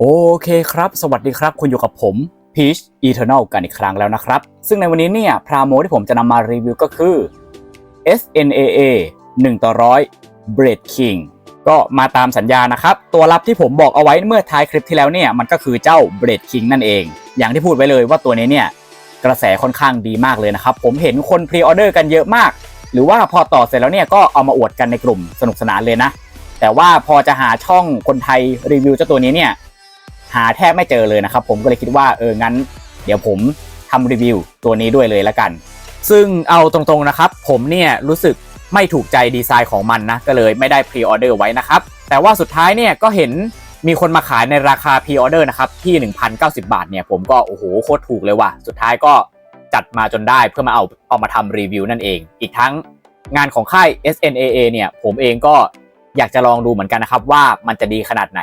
โอเคครับ สวัสดีครับ คุณอยู่กับผม Peach Eternal กันอีกครั้งแล้วนะครับ ซึ่งในวันนี้เนี่ย พราโมที่ผมจะนำมารีวิวก็คือ SNAA 1ต่อร้อย Blade King ก็มาตามสัญญานะครับ ตัวรับที่ผมบอกเอาไว้เมื่อท้ายคลิปที่แล้วเนี่ย มันก็คือเจ้า Blade King นั่นเอง อย่างที่พูดไว้เลยว่าตัวนี้เนี่ย กระแสค่อนข้างดีมากเลยนะครับ ผมเห็นคนพรีออเดอร์กันเยอะมาก หรือว่าพอต่อเสร็จแล้วเนี่ยก็เอามาอวดกันในกลุ่มสนุกสนานเลยนะ แต่ว่าพอจะหาช่องคนไทยรีวิวเจ้าตัวนี้เนี่ย หาแทบไม่เจอเลยนะครับ ผมก็เลยคิดว่าเอองั้น เดี๋ยวผมทำรีวิวตัวนี้ด้วยเลยละกัน ซึ่งเอาตรงๆนะครับ ผมเนี่ยรู้สึกไม่ถูกใจดีไซน์ของมันนะก็เลยไม่ได้พรีออเดอร์ไว้นะครับ แต่ว่าสุดท้ายเนี่ยก็เห็นมีคนมาขายในราคาพรีออเดอร์นะครับที่ 1,090 บาทเนี่ยผมก็โอ้โหโคตรถูกเลยว่ะสุดท้ายก็จัดมาจนได้เพื่อมาเอาเอามาทำรีวิวนั่นเอง อีกทั้งงานของค่าย SNAA เนี่ยผมเองก็อยากจะลองดูเหมือนกันนะครับว่ามันจะดีขนาดไหน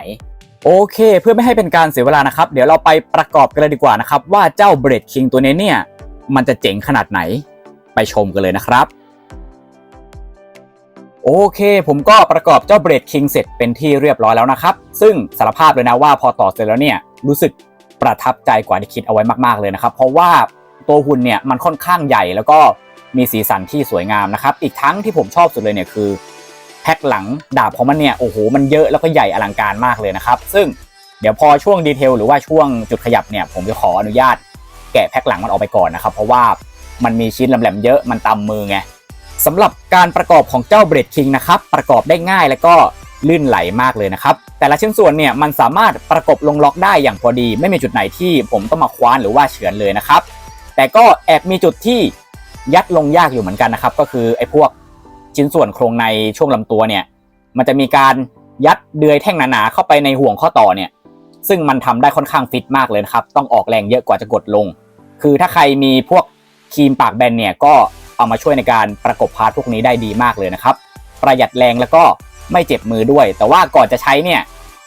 โอเค เพื่อไม่ให้เป็นการเสียเวลานะครับ เดี๋ยวเราไปประกอบกันเลยดีกว่านะครับ ว่าเจ้าเบรดคิงตัวนี้เนี่ย มันจะเจ๋งขนาดไหนไปชมกันเลยนะครับโอเค ผมก็ประกอบเจ้าเบรดคิงเสร็จเป็นที่เรียบร้อยแล้วนะครับ ซึ่งสารภาพเลยนะว่าพอต่อเสร็จแล้วเนี่ยรู้สึกประทับใจกว่าที่คิดเอาไว้มาก ๆเลยนะครับ เพราะว่าตัวหุ่นเนี่ยมันค่อนข้างใหญ่แล้วก็มีสีสันที่สวยงามนะครับ อีกทั้งที่ผมชอบสุดเลยเนี่ยคือ แพ็คหลังดาบของมันเนี่ยโอ้โหมันเยอะแล้วก็ใหญ่อลังการมากเลยนะครับ ซึ่งเดี๋ยวพอช่วงดีเทลหรือว่าช่วงจุดขยับเนี่ยผมจะขออนุญาตแกะแพ็คหลังมันออกไปก่อนนะครับ เพราะว่ามันมีชิ้นแหลมๆเยอะมันตำมือไงสำหรับการประกอบของเจ้าเบรดคิงนะครับประกอบได้ง่ายแล้วก็ลื่นไหลมากเลยนะครับ แต่ละชิ้นส่วนเนี่ยมันสามารถประกบลงล็อกได้อย่างพอดี ไม่มีจุดไหนที่ผมต้องมาคว้านหรือว่าเฉือนเลยนะครับ แต่ก็แอบมีจุดที่ยัดลงยากอยู่เหมือนกันนะครับ ก็คือไอ้พวก ชิ้นส่วนโครงในช่วงลำตัวเนี่ย มันจะมีการยัดเดือยแท่งหนาๆเข้าไปในห่วงข้อต่อเนี่ย ซึ่งมันทำได้ค่อนข้างฟิตมากเลยนะครับ ต้องออกแรงเยอะกว่าจะกดลง คือถ้าใครมีพวกครีมปากแบนเนี่ยก็เอามาช่วยในการประกบพาร์ทพวกนี้ได้ดีมากเลยนะครับ ประหยัดแรงแล้วก็ไม่เจ็บมือด้วย แต่ว่าก่อนจะใช้เนี่ย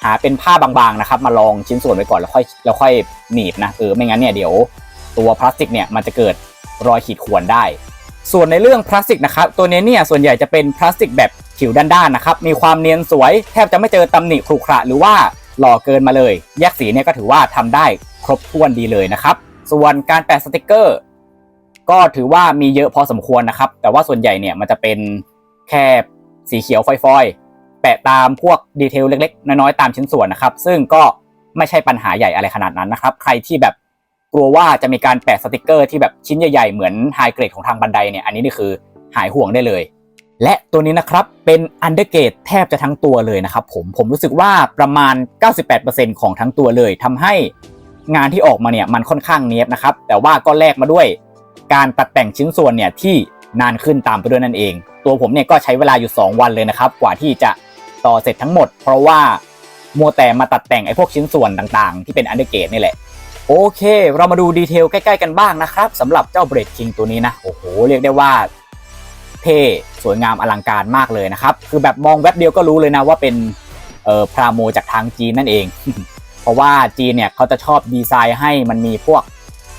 หาเป็นผ้าบางๆนะครับ มาลองชิ้นส่วนไว้ก่อนแล้วค่อยแล้วค่อยหนีบนะเออไม่งั้นเนี่ยเดี๋ยว ตัวพลาสติกเนี่ยมันจะเกิดรอยขีดข่วนได้ ส่วนในเรื่องพลาสติกนะครับตัวนี้เนี่ยส่วนใหญ่จะเป็นพลาสติกแบบผิวด้านๆนะครับมีความเนียนสวยแทบจะไม่เจอตำหนิขรุขระหรือว่าหล่อเกินมาเลย แยกสีเนี่ยก็ถือว่าทำได้ครบถ้วนดีเลยนะครับ ส่วนการแปะสติกเกอร์ ก็ถือว่ามีเยอะพอสมควรนะครับ แต่ว่าส่วนใหญ่เนี่ยมันจะเป็นแค่สีเขียวฟอยๆ แปะตามพวกดีเทลเล็กๆ น้อยๆ ตามชิ้นส่วนนะครับ ซึ่งก็ไม่ใช่ปัญหาใหญ่อะไรขนาดนั้นนะครับ ใครที่แบบ กลัวว่าจะมีการแปะสติกเกอร์ที่แบบชิ้นใหญ่ๆ เหมือนไฮเกรดของทางบันไดเนี่ยอันนี้นี่คือหายห่วงได้เลย และตัวนี้นะครับเป็นอันเดอร์เกรดแทบจะทั้งตัวเลยนะครับผมผมรู้สึกว่าประมาณ 98%ของทั้งตัวเลยทำให้งานที่ออกมาเนี่ยมันค่อนข้างเนียบนะครับแต่ว่าก็แลกมาด้วยการตัดแต่งชิ้นส่วนเนี่ยที่นานขึ้นตามไปด้วยนั่นเอง ตัวผมเนี่ยก็ใช้เวลาอยู่ 2 วันเลยนะครับ กว่าที่จะต่อเสร็จทั้งหมด เพราะว่ามัวแต่มาตัดแต่งไอ้พวกชิ้นส่วนต่างๆ ที่เป็นอันเดอร์เกรดนี่แหละ โอเค เรามาดูดีเทลใกล้ๆกันบ้างนะครับสำหรับเจ้าเบรดคิงตัวนี้นะ โอ้โห เรียกได้ว่าเท่สวยงามอลังการมากเลยนะครับ คือแบบมองแวบเดียวก็รู้เลยนะว่าเป็นเอ่อพราโมจากทางจีนนั่นเอง เพราะว่าจีนเนี่ยเขาจะชอบดีไซน์ให้มันมีพวก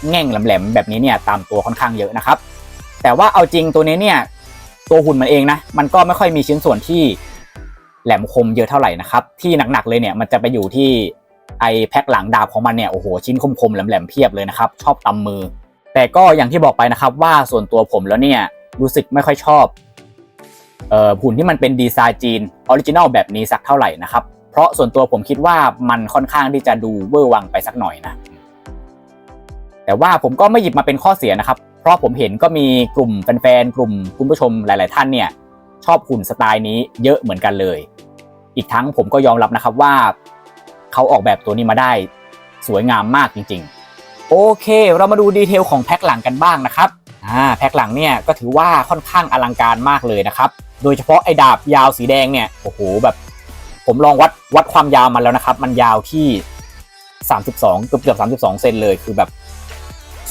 แง่งแหลมๆแบบนี้เนี่ยตามตัวค่อนข้างเยอะนะครับ แต่ว่าเอาจริงตัวนี้เนี่ยตัวหุ่นมันเองนะ มันก็ไม่ค่อยมีชิ้นส่วนที่แหลมคมเยอะเท่าไหร่นะครับ ที่หนักๆเลยเนี่ยมันจะไปอยู่ที่ ไอแพ็คหลังดาบของมันเนี่ยโอ้โหชิ้นคมๆแหลมๆเพียบเลยนะครับชอบตำมือ แต่ก็อย่างที่บอกไปนะครับว่าส่วนตัวผมแล้วเนี่ยรู้สึกไม่ค่อยชอบเอ่อหุ่นที่มันเป็นดีไซน์จีนออริจินอลแบบนี้สักเท่าไหร่นะครับเพราะส่วนตัวผมคิดว่ามันค่อนข้างที่จะดูเวอร์วังไปสักหน่อยนะแต่ว่าผมก็ไม่หยิบมาเป็นข้อเสียนะครับ เพราะผมเห็นก็มีกลุ่มแฟนๆกลุ่มคุณผู้ชมหลาย ๆ ท่านเนี่ยชอบหุ่นสไตล์นี้เยอะเหมือนกันเลย อีกทั้งผมก็ยอมรับนะครับว่า เขาออกแบบตัวนี้มาได้สวยงามมากจริง ๆ โอเค เรามาดูดีเทลของแพ็คหลังกันบ้างนะครับอ่าแพ็คหลังเนี่ยก็ถือว่าค่อนข้างอลังการมากเลยนะครับโดยเฉพาะไอ้ดาบยาวสีแดงเนี่ยโอ้โหแบบ ผมลองวัดวัดความยาวมันแล้วนะครับ มันยาวที่ 32เกือบเกือบ32เซนเลยคือแบบ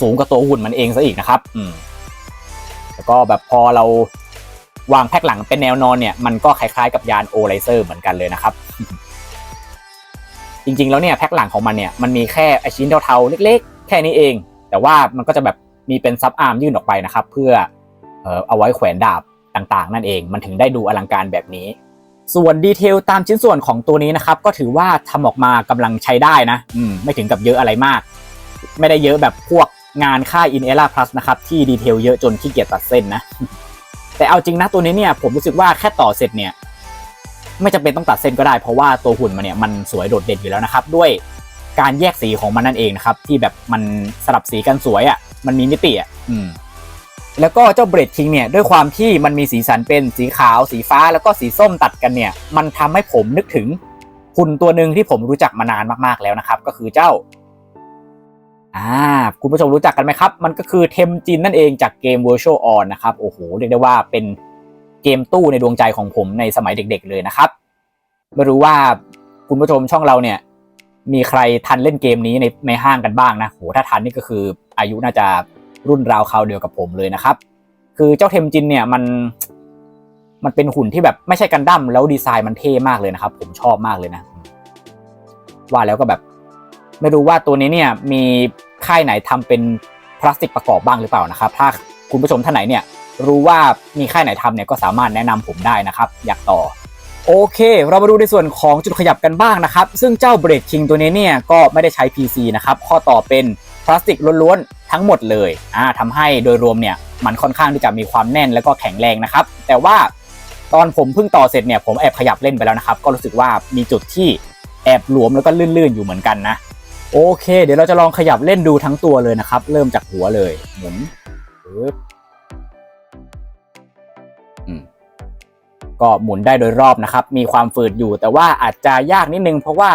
สูงกว่าตัวหุ่นมันเองซะอีกนะครับอืมแล้วก็แบบพอเราวางแพ็คหลังเป็นแนวนอนเนี่ย มันก็คล้ายๆกับยานโอไลเซอร์เหมือนกันเลยนะครับ จริง ๆ แล้วเนี่ยแพ็คหลังของมันเนี่ยมันมีแค่ไอชิ้นเทาๆเล็ก ๆ แค่นี้เอง แต่ว่ามันก็จะแบบมีเป็นซับอาร์มยื่นออกไปนะครับ เพื่อเอาไว้แขวนดาบต่างๆ นั่นเอง มันถึงได้ดูอลังการแบบนี้ ส่วนดีเทลตามชิ้นส่วนของตัวนี้นะครับ ก็ถือว่าทำออกมากำลังใช้ได้นะอืมไม่ถึงกับเยอะอะไรมาก ไม่ได้เยอะแบบพวกงานค่าย In Era Plus นะครับที่ดีเทลเยอะจนขี้เกียจตัดเส้นนะแต่เอาจริงนะตัวนี้เนี่ยผมรู้สึกว่าแค่ต่อเสร็จเนี่ย ไม่จำเป็นต้องตัดเส้นก็ได้เพราะว่าตัวหุ่นมันเนี่ยมันสวยโดดเด่นอยู่แล้วนะครับ ด้วยการแยกสีของมันนั่นเองนะครับที่แบบมันสลับสีกันสวยอะ่ะมันมีมิติอะอืมแล้วก็เจ้าเบรดคิงเนี่ยด้วยความที่มันมีสีสันเป็นสีขาว สีฟ้าแล้วก็สีส้มตัดกันเนี่ย มันทำให้ผมนึกถึงหุ่นตัวหนึ่งที่ผมรู้จักมานานมากๆแล้วนะครับ ก็คือเจ้าอ่าคุณผู้ชมรู้จักกันไหมครับ มันก็คือเทมจินนั่นเองจากเกม Virtual On นะครับโอ้โหเรียกได้ว่าเป็น เกมตู้ในดวงใจของผมในสมัยเด็ก ๆ เลยนะครับ ไม่รู้ว่าคุณผู้ชมช่องเราเนี่ย มีใครทันเล่นเกมนี้ในในห้างกันบ้างนะโหถ้าทันนี่ก็คืออายุน่าจะรุ่นราวคราวเดียวกับผมเลยนะครับ คือเจ้าเทมจินเนี่ยมันมันเป็นหุ่นที่แบบไม่ใช่กันดั้มแล้วดีไซน์มันเท่มากเลยนะครับ ผมชอบมากเลยนะ ว่าแล้วก็แบบ ไม่รู้ว่าตัวนี้เนี่ยมีค่ายไหนทำเป็นพลาสติกประกอบบ้างหรือเปล่านะครับ ถ้าคุณผู้ชมท่านไหนเนี่ย รู้ว่ามีค่ายไหนทำเนี่ยก็สามารถแนะนำผมได้นะครับ อยากต่อ โอเค เรามาดูในส่วนของจุดขยับกันบ้างนะครับ ซึ่งเจ้าเบรดคิงตัวนี้เนี่ยก็ไม่ได้ใช้ PC นะครับ ข้อต่อเป็นพลาสติกล้วนๆทั้งหมดเลยอ่าทำให้โดยรวมเนี่ยมันค่อนข้างที่จะมีความแน่นแล้วก็แข็งแรงนะครับ แต่ว่าตอนผมเพิ่งต่อเสร็จเนี่ยผมแอบขยับเล่นไปแล้วนะครับ ก็รู้สึกว่ามีจุดที่แอบหลวมแล้วก็ลื่นๆอยู่เหมือนกันนะโอเค เดี๋ยวเราจะลองขยับเล่นดูทั้งตัวเลยนะครับ เริ่มจากหัวเลยหมุนปึ๊บ ก็หมุนได้โดยรอบนะครับ มีความฝืดอยู่ แต่ว่าอาจจะยากนิดนึง เพราะว่า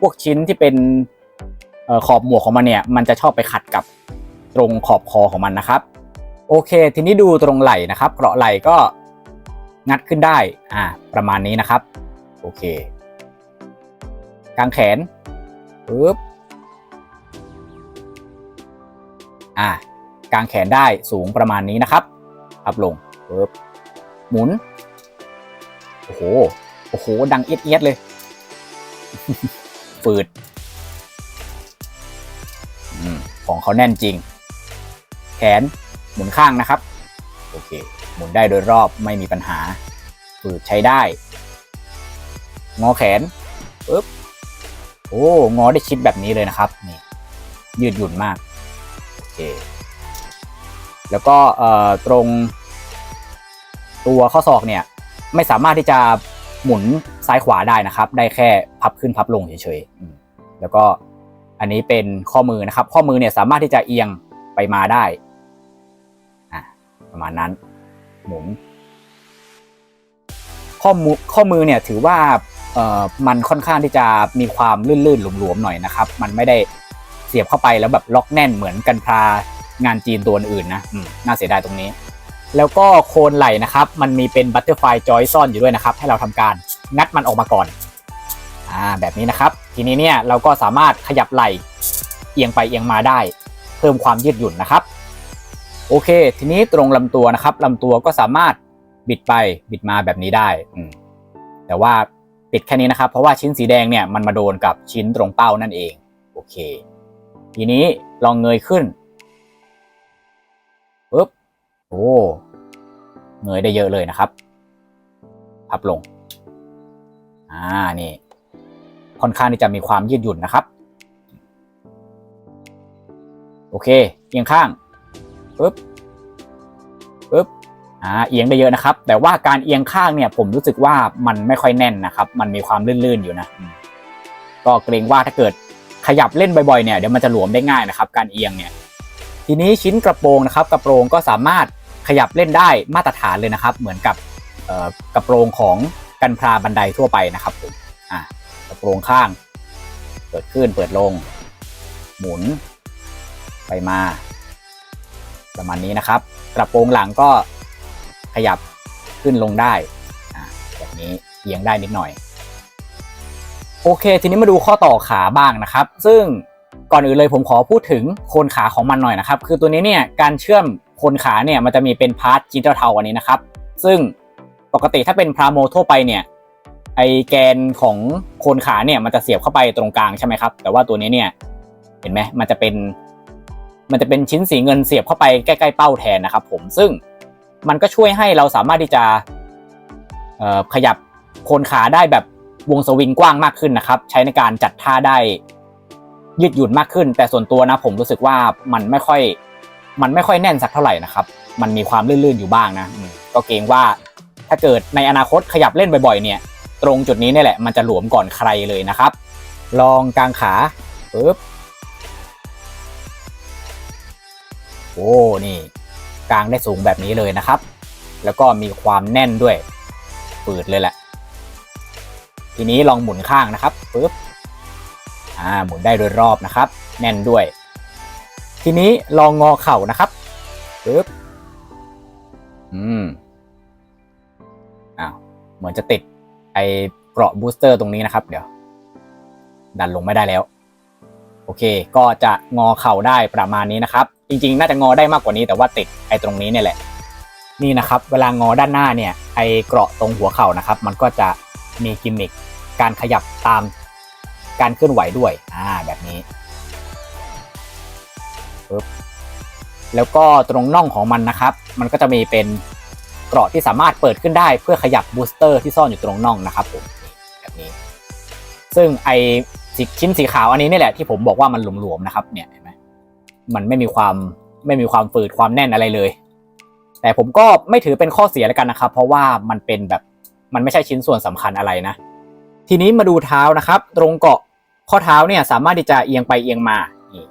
พวกชิ้นที่เป็นออขอบหมวกของมันเนี่ย มันจะชอบไปขัดกับตรงขอบคอของมันนะครับ โอเค ทีนี้ดูตรงไหล่นะครับเกราะไหล่ก็งัดขึ้นได้ อ่า ประมาณนี้นะครับ โอเค กางแขนปึ๊บอ่ากางแขนได้สูงประมาณนี้นะครับพับลงปึ๊บ หมุน โอ้โห โอ้โห ดังเอียดเอียดเลย ฝืดอของเขาแน่นจริง แขนหมุนข้างนะครับ โอเค หมุนได้โดยรอบไม่มีปัญหา ฝืดใช้ได้ งอแขนปึ๊บโอ้ งอได้ชิดแบบนี้เลยนะครับ นี่ ยืดหยุ่นมาก โอเค แล้วก็ตรง ตัวข้อศอกเนี่ยไม่สามารถที่จะหมุนซ้ายขวาได้นะครับ ได้แค่พับขึ้นพับลงเฉยๆแล้วก็อันนี้เป็นข้อมือนะครับ ข้อมือเนี่ยสามารถที่จะเอียงไปมาได้อะประมาณนั้น หมุนข้อมือข้อมือเนี่ยถือว่าเอ่อมันค่อนข้างที่จะมีความลื่นๆหลวมๆหน่อยนะครับ มันไม่ได้เสียบเข้าไปแล้วแบบล็อกแน่นเหมือนกันพางานจีนตัวอื่นนะน่าเสียดายตรงนี้ แล้วก็โคนไหล่นะครับ มันมีเป็นบัตเตอร์ไฟจอยซ่อนอยู่ด้วยนะครับ ให้เราทำการงัดมันออกมาก่อนอ่าแบบนี้นะครับ ทีนี้เนี่ยเราก็สามารถขยับไหล่เอียงไปเอียงมาได้ เพิ่มความยืดหยุ่นนะครับ โอเค ทีนี้ตรงลำตัวนะครับลำตัวก็สามารถบิดไปบิดมาแบบนี้ได้อืมแต่ว่าปิดแค่นี้นะครับ เพราะว่าชิ้นสีแดงเนี่ยมันมาโดนกับชิ้นตรงเป้านั่นเอง โอเค ทีนี้ลองเงยขึ้นปึ๊บโอ้ เงยได้เยอะเลยนะครับ พับลง อ่า นี่ ค่อนข้างที่จะมีความยืดหยุ่นนะครับ โอเค เอียงข้างปึ๊บปึ๊บอ่า เอียงได้เยอะนะครับ แต่ว่าการเอียงข้างเนี่ย ผมรู้สึกว่ามันไม่ค่อยแน่นนะครับ มันมีความลื่นๆอยู่นะ ก็เกรงว่าถ้าเกิดขยับเล่นบ่อยๆเนี่ย เดี๋ยวมันจะหลวมได้ง่ายนะครับ การเอียงเนี่ย ทีนี้ชิ้นกระโปรงนะครับ กระโปรงก็สามารถ ขยับเล่นได้มาตรฐานเลยนะครับ เหมือนกับกระโปรงของกันพราบันไดทั่วไปนะครับผมอะกระโปรงข้าง เปิดขึ้นเปิดลง หมุน ไปมา ประมาณนี้นะครับ กระโปรงหลังก็ขยับขึ้นลงได้แบบนี้เอียงได้นิดหน่อย โอเค ทีนี้มาดูข้อต่อขาบ้างนะครับ ซึ่งก่อนอื่นเลยผมขอพูดถึงโคนขาของมันหน่อยนะครับ คือตัวนี้เนี่ยการเชื่อม คนขาเนี่ยมันจะมีเป็นพาร์ทจีนเทาๆอันนี้นะครับ ซึ่งปกติถ้าเป็นพราโมทั่วไปเนี่ยไอแกนของโคนขาเนี่ยมันจะเสียบเข้าไปตรงกลางใช่ไหมครับ แต่ว่าตัวนี้เนี่ยเห็นไหมมันจะเป็น มันจะเป็นชิ้นสีเงินเสียบเข้าไปใกล้ๆเป้าแทนนะครับผมซึ่งมันก็ช่วยให้เราสามารถที่จะขยับโคนขาได้แบบวงสวิงกว้างมากขึ้นนะครับ ใช้ในการจัดท่าได้ยืดหยุ่นมากขึ้น แต่ส่วนตัวนะผมรู้สึกว่ามันไม่ค่อย มันไม่ค่อยแน่นสักเท่าไหร่นะครับ มันมีความลื่นๆอยู่บ้างนะ ก็เกรงว่าถ้าเกิดในอนาคตขยับเล่นบ่อยๆ เนี่ย ตรงจุดนี้นี่แหละมันจะหลวมก่อนใครเลยนะครับ ลองกางขาปึ๊บโอ้นี่กางได้สูงแบบนี้เลยนะครับ แล้วก็มีความแน่นด้วยปืดเลยแหละ ทีนี้ลองหมุนข้างนะครับปึ๊บอ่าหมุนได้โดยรอบนะครับ แน่นด้วย ทีนี้ลองงอเข่านะครับปึ๊บอืมอ้าวเหมือนจะติดไอเกราะบูสเตอร์ตรงนี้นะครับ เดี๋ยว ดันลงไม่ได้แล้ว โอเค ก็จะงอเข่าได้ประมาณนี้นะครับ จริงๆ น่าจะงอได้มากกว่านี้แต่ว่าติดไอ้ตรงนี้เนี่ยแหละ นี่นะครับ เวลางอด้านหน้าเนี่ย ไอ้เกราะตรงหัวเข่านะครับ มันก็จะมีกิมมิคการขยับตามการเคลื่อนไหวด้วย อ่า แบบนี้ ปึ๊บแล้วก็ตรงน่องของมันนะครับ มันก็จะมีเป็นเกราะที่สามารถเปิดขึ้นได้เพื่อขยับบูสเตอร์ที่ซ่อนอยู่ตรงน่องนะครับผมแบบนี้ ซึ่งไอชิ้นสีขาวอันนี้นี่แหละที่ผมบอกว่ามันหลวมๆนะครับ เนี่ยเห็นไหมมันไม่มีความไม่มีความฝืดความแน่นอะไรเลย แต่ผมก็ไม่ถือเป็นข้อเสียแล้วกันนะครับ เพราะว่ามันเป็นแบบมันไม่ใช่ชิ้นส่วนสำคัญอะไรนะ ทีนี้มาดูเท้านะครับ ตรงเกาะข้อเท้าเนี่ยสามารถที่จะเอียงไปเอียงมา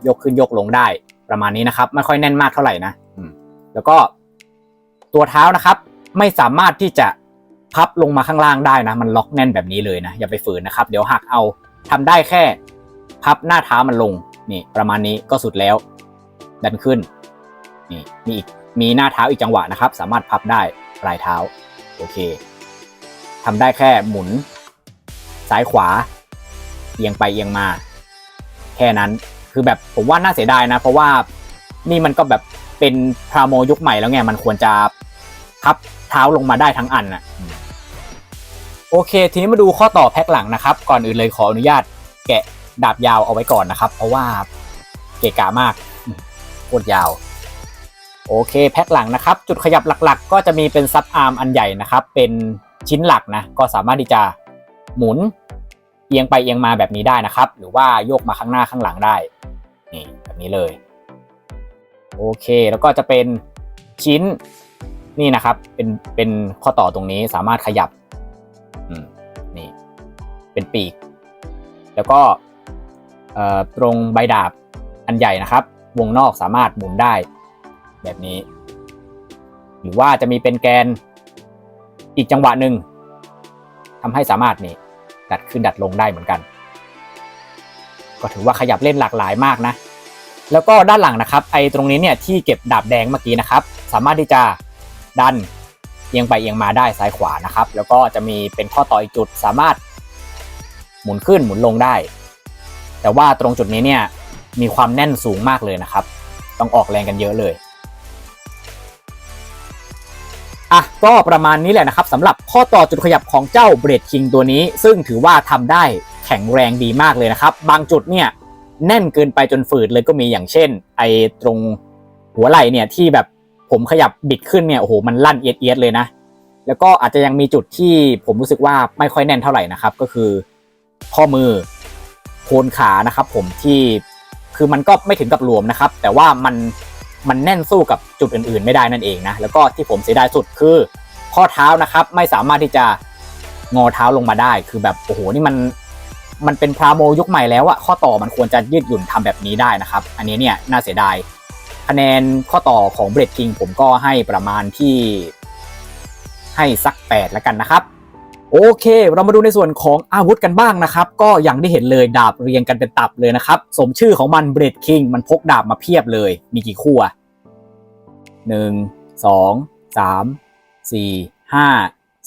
ยกขึ้นยกลงได้ ประมาณนี้นะครับ ไม่ค่อยแน่นมากเท่าไหร่นะอืมแล้วก็ตัวเท้านะครับ ไม่สามารถที่จะพับลงมาข้างล่างได้นะ มันล็อกแน่นแบบนี้เลยนะอย่าไปฝืนนะครับ เดี๋ยวหักเอาทำได้แค่ พับหน้าเท้ามันลงนี่ ประมาณนี้ก็สุดแล้ว ดันขึ้นนี่มีอีกมีหน้าเท้าอีกจังหวะนะครับ สามารถพับได้ปลายเท้าโอเคทำได้แค่หมุน ซ้ายขวาเอียงไปเอียงมา แค่นั้น คือแบบผมว่าน่าเสียดายนะ เพราะว่านี่มันก็แบบเป็นพราโมยุคใหม่แล้วไงมันควรจะพับเท้าลงมาได้ทั้งอันน่ะโอเค ทีนี้มาดูข้อต่อแพ็คหลังนะครับ ก่อนอื่นเลยขออนุญาตแกะดาบยาวเอาไว้ก่อนนะครับ เพราะว่าเกะกะมากโคตรยาว โอเคแพ็คหลังนะครับ จุดขยับหลักๆ ก็จะมีเป็นซับอาร์มอันใหญ่นะครับ เป็นชิ้นหลักนะ ก็สามารถที่จะหมุน อียงไปเอียงมาแบบนี้ได้นะครับ หรือว่าโยกมาข้างหน้าข้างหลังได้นี่แบบนี้เลยโอเค แล้วก็จะเป็นชิ้นนี่นะครับ เป็นเป็นข้อต่อตรงนี้สามารถขยับนี่ เป็นปีก แล้วก็ตรงใบดาบอันใหญ่นะครับ วงนอกสามารถหมุนได้ แบบนี้ หรือว่าจะมีเป็นแกนอีกจังหวะหนึ่งทำให้สามารถนี่ ดัดขึ้นดัดลงได้เหมือนกัน ก็ถือว่าขยับเล่นหลากหลายมากนะ แล้วก็ด้านหลังนะครับไอ้ตรงนี้เนี่ยที่เก็บดาบแดงเมื่อกี้นะครับ สามารถที่จะดันเอียงไปเอียงมาได้ซ้ายขวานะครับ แล้วก็จะมีเป็นข้อต่ออีกจุดสามารถหมุนขึ้นหมุนลงได้ แต่ว่าตรงจุดนี้เนี่ยมีความแน่นสูงมากเลยนะครับ ต้องออกแรงกันเยอะเลย อะก็ประมาณนี้แหละนะครับสำหรับข้อต่อจุดขยับของเจ้าเบรดคิงตัวนี้ ซึ่งถือว่าทำได้แข็งแรงดีมากเลยนะครับ บางจุดเนี่ยแน่นเกินไปจนฝืดเลยก็มีอย่างเช่น ไอ้ตรงหัวไหล่เนี่ยที่แบบผมขยับบิดขึ้นเนี่ยโอ้โหมันลั่นเอียดเอียดเลยนะ แล้วก็อาจจะยังมีจุดที่ผมรู้สึกว่าไม่ค่อยแน่นเท่าไหร่นะครับ ก็คือข้อมือโคนขานะครับ ผมที่คือมันก็ไม่ถึงกับรวมนะครับ แต่ว่ามัน มันแน่นสู้กับจุดอื่นๆ ไม่ได้นั่นเองนะแล้วก็ที่ผมเสียดายสุดคือข้อเท้านะครับไม่สามารถที่จะงอเท้าลงมาได้ คือแบบโอ้โหนี่มันมันเป็นพราโมยุคใหม่แล้วอะข้อต่อมันควรจะยืดหยุ่นทำแบบนี้ได้นะครับ อันนี้เนี่ยน่าเสียดายคะแนนข้อต่อของเบรดคิงผมก็ให้ประมาณที่ให้สัก 8 แล้วกันนะครับ โอเค เรามาดูในส่วนของอาวุธกันบ้างนะครับ ก็อย่างที่เห็นเลยดาบเรียงกันเป็นตับเลยนะครับ สมชื่อของมันเบรดคิงมันพกดาบมาเพียบเลย มีกี่คู่อะหนึ่งสองสามสี่ห้า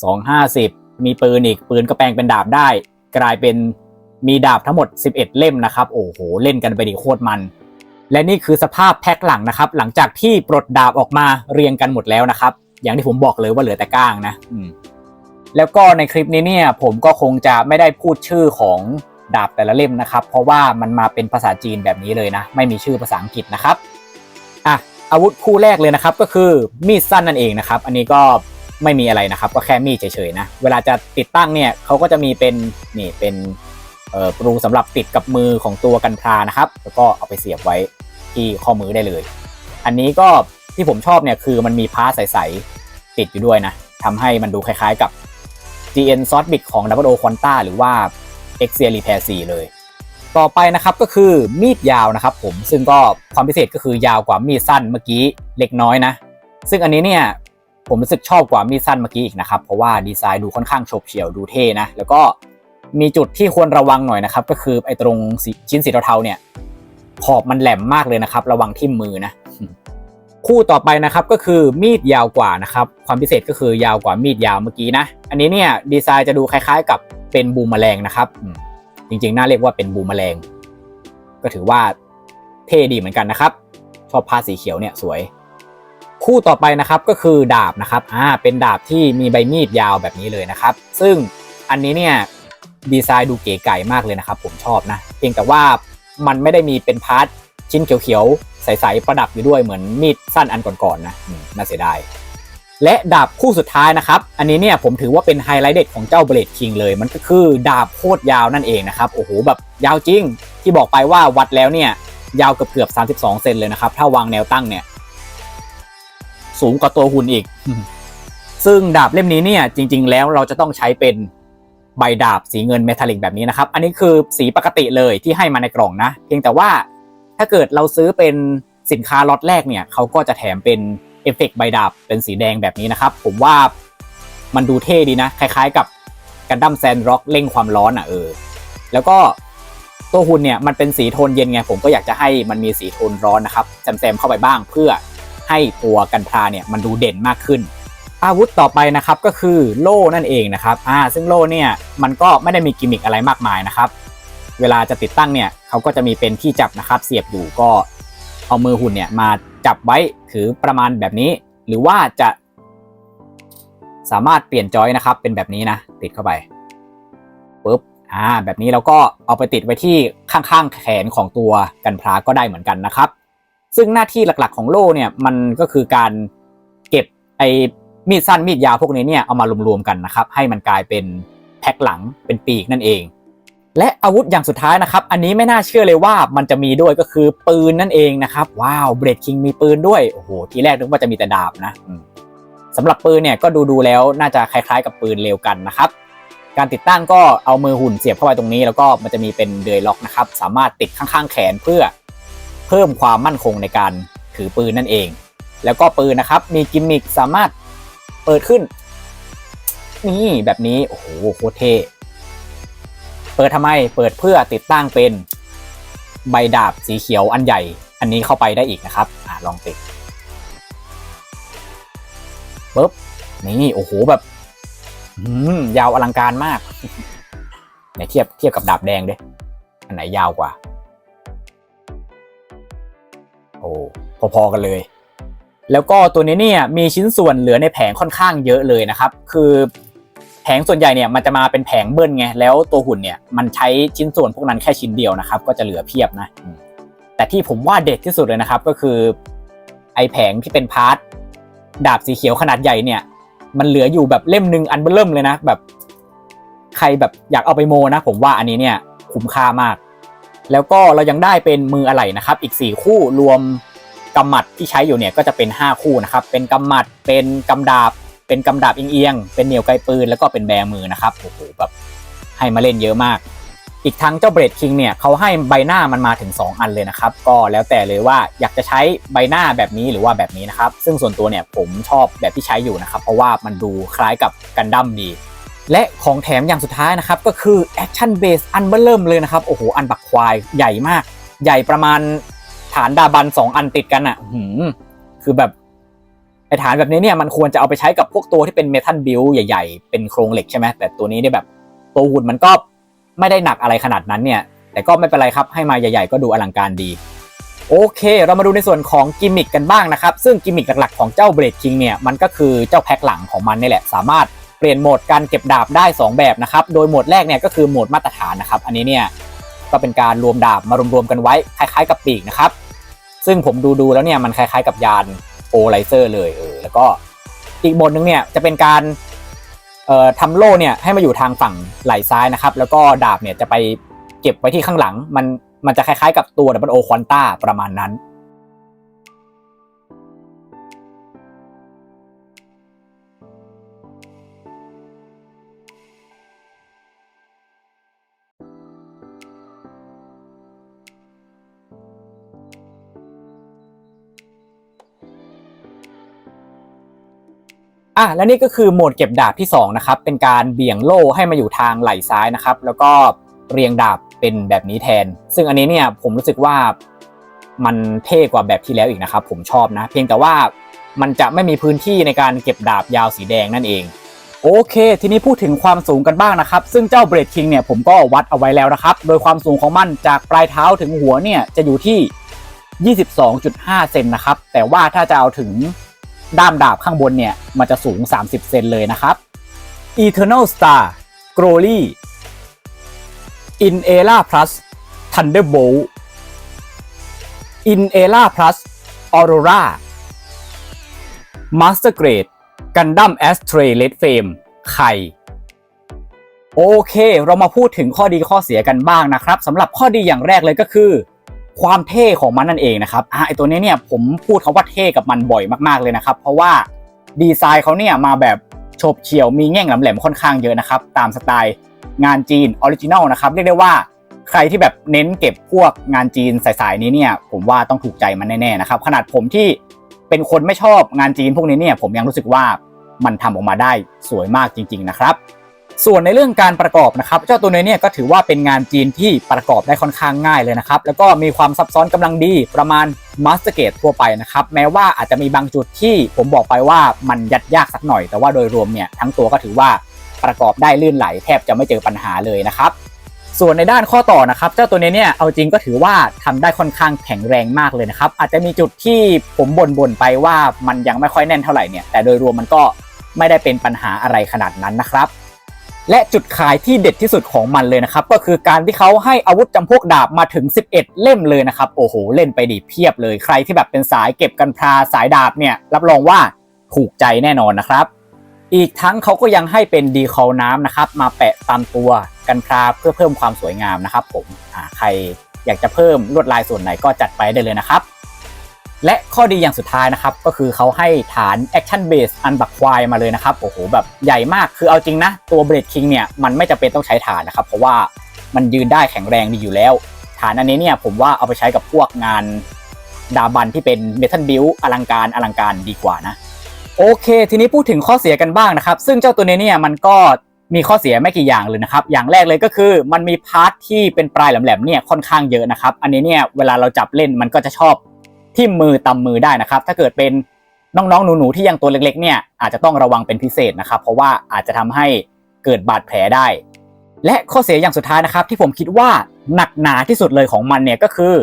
สองห้าสิบมีปืนอีกปืนก็แปลงเป็นดาบได้ กลายเป็นมีดาบทั้งหมด 11 เล่มนะครับ โอ้โห เล่นกันไปดีโคตรมัน และนี่คือสภาพแพ็คหลังนะครับ หลังจากที่ปลดดาบออกมาเรียงกันหมดแล้วนะครับ อย่างที่ผมบอกเลยว่าเหลือแต่ก้างนะ อืม แล้วก็ในคลิปนี้เนี่ยผมก็คงจะไม่ได้พูดชื่อของดาบแต่ละเล่มนะครับ เพราะว่ามันมาเป็นภาษาจีนแบบนี้เลยนะ ไม่มีชื่อภาษาอังกฤษนะครับอะอาวุธคู่แรกเลยนะครับ ก็คือมีดสั้นนั่นเองนะครับ อันนี้ก็ไม่มีอะไรนะครับ ก็แค่มีดเฉยๆนะ เวลาจะติดตั้งเนี่ยเขาก็จะมีเป็นนี่เป็นปรูสำหรับติดกับมือของตัวกันพรานะครับ แล้วก็เอาไปเสียบไว้ที่ข้อมือได้เลย อันนี้ก็ที่ผมชอบเนี่ยคือมันมีพาใสๆติดอยู่ด้วยนะทำให้มันดูคล้ายๆ กับ GN s o f t b i t ของ Double O Quanta หรือว่า x c Repair 4 เลย ต่อไปนะครับก็คือมีดยาวนะครับผมซึ่งก็ความพิเศษก็คือยาวกว่ามีดสั้นเมื่อกี้เล็กน้อยนะ ซึ่งอันนี้เนี่ยผมรู้สึกชอบกว่ามีดสั้นเมื่อกี้อีกนะครับ เพราะว่าดีไซน์ดูค่อนข้างโฉบเฉี่ยวดูเท่นะ แล้วก็มีจุดที่ควรระวังหน่อยนะครับ ก็คือไอ้ตรงชิ้นสีเทาๆเนี่ยขอบมันแหลมมากเลยนะครับ ระวังทิ่มมือนะ คู่ต่อไปนะครับก็คือมีดยาวกว่านะครับความพิเศษก็คือยาวกว่ามีดยาวเมื่อกี้นะ อันนี้เนี่ยดีไซน์จะดูคล้ายๆ กับเป็นบูมแมลงนะครับ จริงๆ น่าเรียกว่าเป็นบูมแมลง ก็ถือว่าเท่ดีเหมือนกันนะครับ ชอบผ้าสีเขียวเนี่ยสวย คู่ต่อไปนะครับก็คือดาบนะครับอ่าเป็นดาบที่มีใบมีดยาวแบบนี้เลยนะครับ ซึ่งอันนี้เนี่ยดีไซน์ดูเก๋ไก่มากเลยนะครับ ผมชอบนะ เพียงแต่ว่ามันไม่ได้มีเป็นพาร์ทชิ้นเขียวๆ ใสๆประดับอยู่ด้วยเหมือนมีดสั้นอันก่อนๆนะอืมน่าเสียดาย และดาบคู่สุดท้ายนะครับ อันนี้เนี่ยผมถือว่าเป็นไฮไลท์เด็ดของเจ้าเบลดคิงเลย มันก็คือดาบโคตรยาวนั่นเองนะครับโอ้โหแบบยาวจริง ที่บอกไปว่าวัดแล้วเนี่ยยาวเกือบเกือบ 32 เซนเลยนะครับ ถ้าวางแนวตั้งเนี่ย สูงกว่าตัวหุ่นอีก ซึ่งดาบเล่มนี้เนี่ย จริง ๆ แล้วเราจะต้องใช้เป็นใบดาบสีเงินเมทัลลิกแบบนี้นะครับ อันนี้คือสีปกติเลยที่ให้มาในกล่องนะ เพียงแต่ว่า ถ้าเกิดเราซื้อเป็นสินค้าล็อตแรกเนี่ยเขาก็จะแถมเป็นเอฟเฟกต์ใบดาบเป็นสีแดงแบบนี้นะครับ ผมว่ามันดูเท่ดีนะ คล้ายๆ กับกันดั้มแซนร็อกเร่งความร้อนอะเออ แล้วก็ตัวหุ่นเนี่ยมันเป็นสีโทนเย็นไง ผมก็อยากจะให้มันมีสีโทนร้อนนะครับแซมๆเข้าไปบ้างเพื่อให้ตัวกันพราเนี่ยมันดูเด่นมากขึ้น อาวุธต่อไปนะครับก็คือโล่นั่นเองนะครับอ่าซึ่งโล่เนี่ยมันก็ไม่ได้มีกิมมิคอะไรมากมายนะครับ เวลาจะติดตั้งเนี่ยเขาก็จะมีเป็นที่จับนะครับ เสียบอยู่ก็เอามือหุ่นเนี่ยมาจับไว้ถือประมาณแบบนี้ หรือว่าจะ สามารถเปลี่ยนจอยนะครับ เป็นแบบนี้นะติดเข้าไปปุ๊บอ่าแบบนี้เราก็เอาไปติดไว้ที่ข้างๆแขนของตัวกันพลาก็ได้เหมือนกันนะครับ ซึ่งหน้าที่หลักๆของโล่เนี่ยมันก็คือการเก็บไอ้มีดสั้นมีดยาวพวกนี้เนี่ยเอามารวมๆกันนะครับ ให้มันกลายเป็นแพ็คหลังเป็นปีกนั่นเอง และอาวุธอย่างสุดท้ายนะครับ อันนี้ไม่น่าเชื่อเลยว่ามันจะมีด้วยก็คือปืนนั่นเองนะครับ ว้าวเบรดคิงมีปืนด้วย โอ้โห ทีแรกนึกว่าจะมีแต่ดาบนะสำหรับปืนเนี่ยก็ดูดูแล้วน่าจะคล้ายๆ กับปืนเร็วกันนะครับ การติดตั้งก็เอามือหุ่นเสียบเข้าไปตรงนี้ แล้วก็มันจะมีเป็นเดยล็อกนะครับ สามารถติดข้างๆแขนเพื่อเพิ่มความมั่นคงในการถือปืนนั่นเอง แล้วก็ปืนนะครับมีกิมมิคสามารถเปิดขึ้นนี่แบบนี้โอ้โหโคตรเท่ เปิดทำไม เปิดเพื่อติดตั้งเป็นใบดาบสีเขียวอันใหญ่ อันนี้เข้าไปได้อีกนะครับอ่าลองติดปุ๊บนี่โอ้โหแบบอืมยาวอลังการมากไหนเทียบเทียบกับดาบแดงด้วยอันไหนยาวกว่า โอ้พอๆกันเลย แล้วก็ตัวนี้เนี่ยมีชิ้นส่วนเหลือในแผงค่อนข้างเยอะเลยนะครับ คือ แผงส่วนใหญ่เนี่ยมันจะมาเป็นแผงเบิ้ลไงแล้วตัวหุ่นเนี่ยมันใช้ชิ้นส่วนพวกนั้นแค่ชิ้นเดียวนะครับ ก็จะเหลือเพียบนะอืมแต่ที่ผมว่าเด็ดที่สุดเลยนะครับ ก็คือ ไอแผงที่เป็นพาร์ทดาบสีเขียวขนาดใหญ่เนี่ย มันเหลืออยู่แบบเล่มหนึ่งอันเบิ่มเลยนะแบบ ใครแบบอยากเอาไปโมนะ ผมว่าอันนี้เนี่ยคุ้มค่ามาก แล้วก็เรายังได้เป็นมืออะไหล่นะครับ อีก 4 คู่รวมกำหมัดที่ใช้อยู่เนี่ยก็จะเป็น 5 คู่นะครับ เป็นกำหมัดเป็นกำดาบ เป็นกำดาบเอียงๆเป็นเหนี่ยวไกลปืนแล้วก็เป็นแบมือนะครับโอ้โหแบบให้มาเล่นเยอะมาก อีกทั้งเจ้าเบรดคิงเนี่ยเขาให้ใบหน้ามันมาถึง 2 อันเลยนะครับ ก็แล้วแต่เลยว่าอยากจะใช้ใบหน้าแบบนี้หรือว่าแบบนี้นะครับ ซึ่งส่วนตัวเนี่ยผมชอบแบบที่ใช้อยู่นะครับ เพราะว่ามันดูคล้ายกับกันดั้มดี และของแถมอย่างสุดท้ายนะครับ ก็คือแอคชั่นเบสอันเบอร์เริ่มเลยนะครับโอ้โหอันบักควายใหญ่มาก ใหญ่ประมาณฐานดาบัน 2 อันติดกันอะคือแบบ ไอฐานแบบนี้เนี่ยมันควรจะเอาไปใช้กับพวกตัวที่เป็นเมทัลบิลใหญ่ ๆ เป็นโครงเหล็กใช่ไหมแต่ตัวนี้เนี่ยแบบตัวหุ่นมันก็ไม่ได้หนักอะไรขนาดนั้นเนี่ย แต่ก็ไม่เป็นไรครับให้มาใหญ่ ๆ ก็ดูอลังการดีโอเค เรามาดูในส่วนของกิมมิคกันบ้างนะครับ ซึ่งกิมมิคหลักๆของเจ้าเบรดคิงเนี่ยมันก็คือเจ้าแพ็คหลังของมันนี่แหละ สามารถเปลี่ยนโหมดการเก็บดาบได้ 2 แบบนะครับ โดยโหมดแรกเนี่ยก็คือโหมดมาตรฐานนะครับ อันนี้เนี่ยก็เป็นการรวมดาบมารวมๆกันไว้คล้ายๆกับปีกนะครับ ซึ่งผมดูๆแล้วเนี่ยมันคล้ายๆกับยาน ไลเซอร์เลยเออแล้วก็อีกบทหนึงเนี่ยจะเป็นการเอ่อทำโล่เนี่ยให้มาอยู่ทางฝั่งไหล่ซ้ายนะครับ แล้วก็ดาบเนี่ยจะไปเก็บไว้ที่ข้างหลัง มันมันจะคล้ายๆกับตัวดับเบิลโอควอนต้าประมาณนั้น อะและนี่ก็คือโหมดเก็บดาบที่2นะครับเป็นการเบี่ยงโล่ให้มาอยู่ทางไหล่ซ้ายนะครับ แล้วก็เรียงดาบเป็นแบบนี้แทน ซึ่งอันนี้เนี่ยผมรู้สึกว่ามันเท่กว่าแบบที่แล้วอีกนะครับ ผมชอบนะ เพียงแต่ว่ามันจะไม่มีพื้นที่ในการเก็บดาบยาวสีแดงนั่นเอง โอเค ทีนี้พูดถึงความสูงกันบ้างนะครับ ซึ่งเจ้าเบรดคิงเนี่ยผมก็วัดเอาไว้แล้วนะครับ โดยความสูงของมันจากปลายเท้าถึงหัวเนี่ยจะอยู่ที่ 22.5 เซนนะครับแต่ว่าถ้าจะเอาถึง ด้ามดาบข้างบนเนี่ย มันจะสูง 30 เซนเลยนะครับ Eternal Star g r o l y In Era Plus Thunderbolt In Era Plus Aurora Master Grade Gundam Astray Red Flame ไข่โอเค เรามาพูดถึงข้อดีข้อเสียกันบ้างนะครับสำหรับข้อดีอย่างแรกเลยก็คือ ความเท่ของมันนั่นเองนะครับอะไอตัวนี้เนี่ยผมพูดคาว่าเท่กับมันบ่อยมากๆเลยนะครับ เพราะว่าดีไซน์เขาเนี่ยมาแบบโฉบเฉี่ยวมีแง่งแหลมๆค่อนข้างเยอะนะครับ ตามสไตล์งานจีนออริจินัลนะครับเรียกได้ว่าใครที่แบบเน้นเก็บพวกงานจีนสายๆนี้เนี่ย ผมว่าต้องถูกใจมันแน่ๆนะครับ ขนาดผมที่เป็นคนไม่ชอบงานจีนพวกนี้เนี่ย ผมยังรู้สึกว่ามันทำออกมาได้สวยมากจริง ๆ นะครับ ส่วนในเรื่องการประกอบนะครับเจ้าตัวนี้เนี่ยก็ถือว่าเป็นงานจีนที่ประกอบได้ค่อนข้างง่ายเลยนะครับแล้วก็มีความซับซ้อนกำลังดีประมาณมาสเตอร์เกตทั่วไปนะครับแม้ว่าอาจจะมีบางจุดที่ผมบอกไปว่ามันยัดยากสักหน่อย แต่ว่าโดยรวมเนี่ยทั้งตัวก็ถือว่าประกอบได้ลื่นไหลแทบจะไม่เจอปัญหาเลยนะครับส่วนในด้านข้อต่อนะครับ เจ้าตัวนี้เนี่ยเอาจริงก็ถือว่าทำได้ค่อนข้างแข็งแรงมากเลยนะครับ อาจจะมีจุดที่ผมบ่นๆไปว่ามันยังไม่ค่อยแน่นเท่าไหร่เนี่ยแต่โดยรวมมันก็ไม่ได้เป็นปัญหาอะไรขนาดนั้นนะครับ และจุดขายที่เด็ดที่สุดของมันเลยนะครับ ก็คือการที่เขาให้อาวุธจำพวกดาบมาถึง 11 เล่มเลยนะครับ โอ้โห เล่นไปดีเพียบเลย ใครที่แบบเป็นสายเก็บกันพราสายดาบเนี่ย รับรองว่าถูกใจแน่นอนนะครับ อีกทั้งเขาก็ยังให้เป็นดีคอลน้ำนะครับ มาแปะตามตัวกันพราเพื่อเพิ่มความสวยงามนะครับ ผมใครอยากจะเพิ่มลวดลายส่วนไหนก็จัดไปได้เลยนะครับ และข้อดีอย่างสุดท้ายนะครับ ก็คือเขาให้ฐาน Action Base อันบักควายมาเลยนะครับ โอ้โห แบบใหญ่มากคือเอาจริงนะ ตัว Blade King เนี่ย มันไม่จำเป็นต้องใช้ฐานนะครับ เพราะว่ามันยืนได้แข็งแรงดีอยู่แล้ว ฐานอันนี้เนี่ย ผมว่าเอาไปใช้กับพวกงานดาบันที่เป็น Metal Build อลังการอลังการดีกว่านะ โอเค ทีนี้พูดถึงข้อเสียกันบ้างนะครับ ซึ่งเจ้าตัวนี้เนี่ยมันก็มีข้อเสียไม่กี่อย่างเลยนะครับ อย่างแรกเลยก็คือมันมีพาร์ทที่เป็นปลายแหลมๆเนี่ยค่อนข้างเยอะนะครับ อันนี้เนี่ยเวลาเราจับเล่นมันก็จะชอบ ทิ่มมือตำมือได้นะครับ ถ้าเกิดเป็นน้องๆหนูๆที่ยังตัวเล็กๆเนี่ยอาจจะต้องระวังเป็นพิเศษนะครับ เพราะว่าอาจจะทำให้เกิดบาดแผลได้ และข้อเสียอย่างสุดท้ายนะครับ ที่ผมคิดว่าหนักหนาที่สุดเลยของมันเนี่ยก็คือ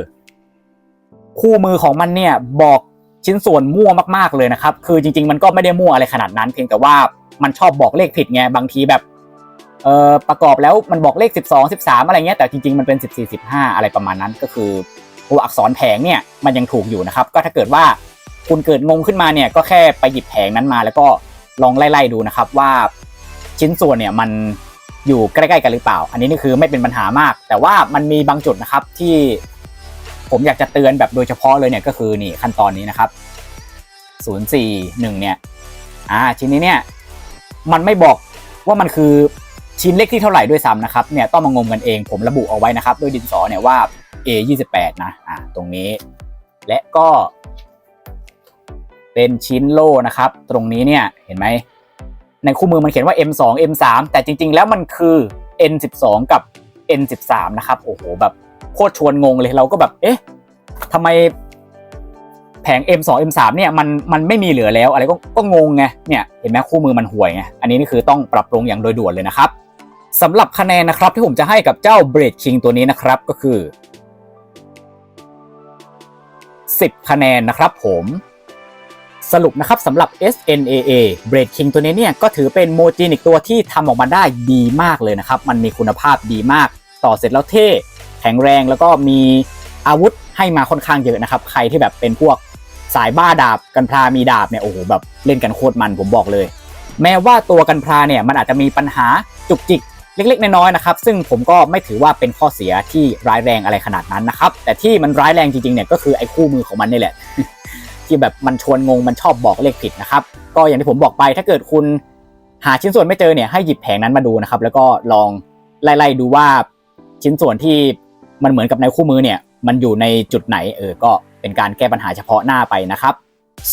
คู่มือของมันเนี่ยบอกชิ้นส่วนมั่วมากๆเลยนะครับ คือจริง ๆ มันก็ไม่ได้มั่วอะไรขนาดนั้น เพียงแต่ว่ามันชอบบอกเลขผิดไงบางทีแบบเอ่อประกอบแล้วมันบอกเลข 12 13 อะไรเงี้ยแต่จริงๆมันเป็น 14 15 อะไรประมาณนั้นก็คือ ตัวอักษรแผงเนี่ยมันยังถูกอยู่นะครับ ก็ถ้าเกิดว่าคุณเกิดงงขึ้นมาเนี่ยก็แค่ไปหยิบแผงนั้นมา แล้วก็ลองไล่ๆดูนะครับว่าชิ้นส่วนเนี่ยมันอยู่ใกล้ๆกันหรือเปล่า อันนี้นี่คือไม่เป็นปัญหามาก แต่ว่ามันมีบางจุดนะครับที่ผมอยากจะเตือนแบบโดยเฉพาะเลยเนี่ยก็คือนี่ขั้นตอนนี้นะครับ 041 เนี่ยอ่าชิ้นนี้เนี่ยมันไม่บอกว่ามันคือชิ้นเล็กที่เท่าไหร่ด้วยซ้ำนะครับเนี่ยต้องมางมกันเองผมระบุเอาไว้นะครับ ด้วยดินสอเนี่ยว่า A28 นะอ่าตรงนี้ และก็ เป็นชิ้นโล่นะครับ ตรงนี้เนี่ยเห็นไหมในคู่มือมันเขียนว่า M2 M3 แต่จริง ๆ แล้วมันคือ N12 กับ N13 นะครับโอ้โหแบบโคตรชวนงงเลยเราก็แบบ เอ๊ะทำไมแผง M2 M3 เนี่ยมันมันไม่มีเหลือแล้ว อะไรก็ก็งงไงเนี่ยเห็นไหมคู่มือมันห่วยไงอันนี้นี่คือต้องปรับปรุงอย่างโดยด่วนเลยนะครับสำหรับคะแนนนะครับที่ผมจะให้กับเจ้า Blade King ตัวนี้นะครับก็คือ 10 คะแนนนะครับผมสรุปนะครับสำหรับ SNAA Blade King ตัวนี้เนี่ยก็ถือเป็นโมจินอีกตัวที่ทำออกมาได้ดีมากเลยนะครับ มันมีคุณภาพดีมาก ต่อเสร็จแล้วเท่ แข็งแรงแล้วก็มีอาวุธให้มาค่อนข้างเยอะนะครับ ใครที่แบบเป็นพวกสายบ้าดาบกันพลามีดาบเนี่ยโอ้โหแบบเล่นกันโคตรมันผมบอกเลย แม้ว่าตัวกันพลาเนี่ยมันอาจจะมีปัญหาจุกจิก เล็กๆ น้อยๆนะครับซึ่งผมก็ไม่ถือว่าเป็นข้อเสียที่ร้ายแรงอะไรขนาดนั้นนะครับแต่ที่มันร้ายแรงจริงๆเนี่ยก็คือไอ้คู่มือของมันนี่แหละ ที่แบบมันชวนงงมันชอบบอกเลขผิดนะครับก็อย่างที่ผมบอกไปถ้าเกิดคุณหาชิ้นส่วนไม่เจอเนี่ยให้หยิบแผงนั้นมาดูนะครับแล้วก็ลองไล่ๆดูว่าชิ้นส่วนที่มันเหมือนกับในคู่มือเนี่ยมันอยู่ในจุดไหนเออก็เป็นการแก้ปัญหาเฉพาะหน้าไปนะครับ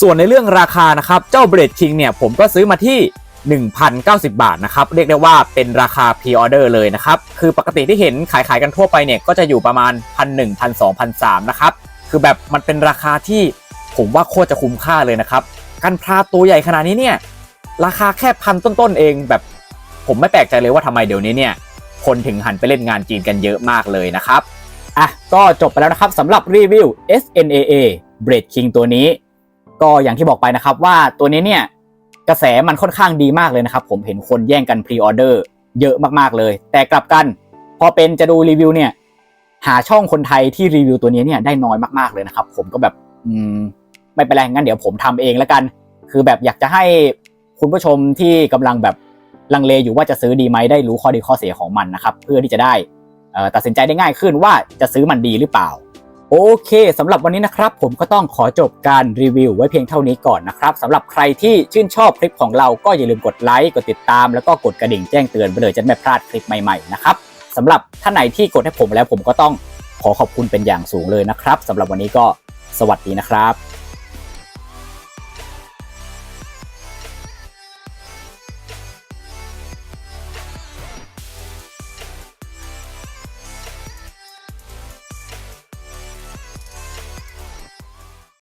ส่วนในเรื่องราคานะครับ เจ้าเบรดคิงเนี่ยผมก็ซื้อมาที่ 1,090 บาทนะครับ เรียกได้ว่าเป็นราคาพรีออเดอร์เลยนะครับ คือปกติที่เห็นขายขายกันทั่วไปเนี่ย ก็จะอยู่ประมาณ 1 1 0 0 1 2 0 0นะครับ คือแบบมันเป็นราคาที่ผมว่าโคตรจะคุ้มค่าเลยนะครับ กันพลาตัวใหญ่ขนาดนี้เนี่ย ราคาแค่พันต้นๆเองแบบผมไม่แปลกใจเลยว่าทำไมเดี๋ยวนี้เนี่ย คนถึงหันไปเล่นงานจีนกันเยอะมากเลยนะครับอะก็จบไปแล้วนะครับสำหรับรีวิว SNAA b r e a d King ตัวนี้ ก็อย่างที่บอกไปนะครับว่าตัวนี้เนี่ย กระแสมันค่อนข้างดีมากเลยนะครับ ผมเห็นคนแย่งกันพรีออเดอร์เยอะมากๆเลย แต่กลับกัน พอเป็นจะดูรีวิวเนี่ยหาช่องคนไทยที่รีวิวตัวนี้เนี่ยได้น้อยมากๆเลยนะครับ ผมก็แบบอืมไม่เป็นไรงั้นเดี๋ยวผมทำเองแล้วกัน คือแบบอยากจะให้คุณผู้ชมที่กำลังแบบลังเลอยู่ว่าจะซื้อดีไหมได้รู้ข้อดีข้อเสียของมันนะครับ เพื่อที่จะได้ตัดสินใจได้ง่ายขึ้นว่าจะซื้อมันดีหรือเปล่า โอเคสำหรับวันนี้นะครับผมก็ต้องขอจบการรีวิวไว้เพียงเท่านี้ก่อนนะครับสำหรับใครที่ชื่นชอบคลิปของเราก็อย่าลืมกดไลค์กดติดตาม แล้วก็กดกระดิ่งแจ้งเตือนไปเลยจะไม่พลาดคลิปใหม่ๆนะครับสำหรับท่านไหนที่กดให้ผมแล้วผมก็ต้องขอขอบคุณเป็นอย่างสูงเลยนะครับสำหรับวันนี้ก็สวัสดีนะครับ